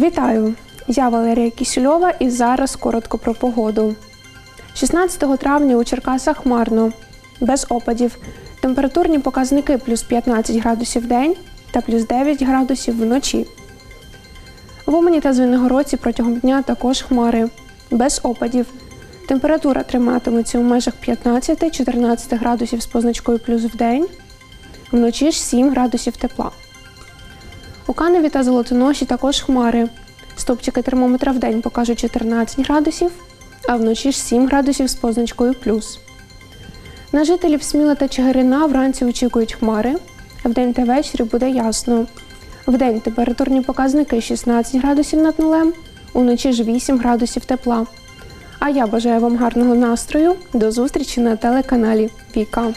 Вітаю! Я Валерія Кісільова і зараз коротко про погоду. 16 травня у Черкасах хмарно, без опадів. Температурні показники плюс 15 градусів в день та плюс 9 градусів вночі. В Умані та Звенигородці протягом дня також хмари, без опадів. Температура триматиметься у межах 15-14 градусів з позначкою плюс в день, вночі ж 7 градусів тепла. У Каневі та Золотоноші також хмари. Стопчики термометра в день покажуть 14 градусів, а вночі ж 7 градусів з позначкою плюс. На жителів Сміла та Чигирина вранці очікують хмари, вдень та ввечері буде ясно. Вдень температурні показники 16 градусів над нулем, уночі ж 8 градусів тепла. А я бажаю вам гарного настрою. До зустрічі на телеканалі Віка.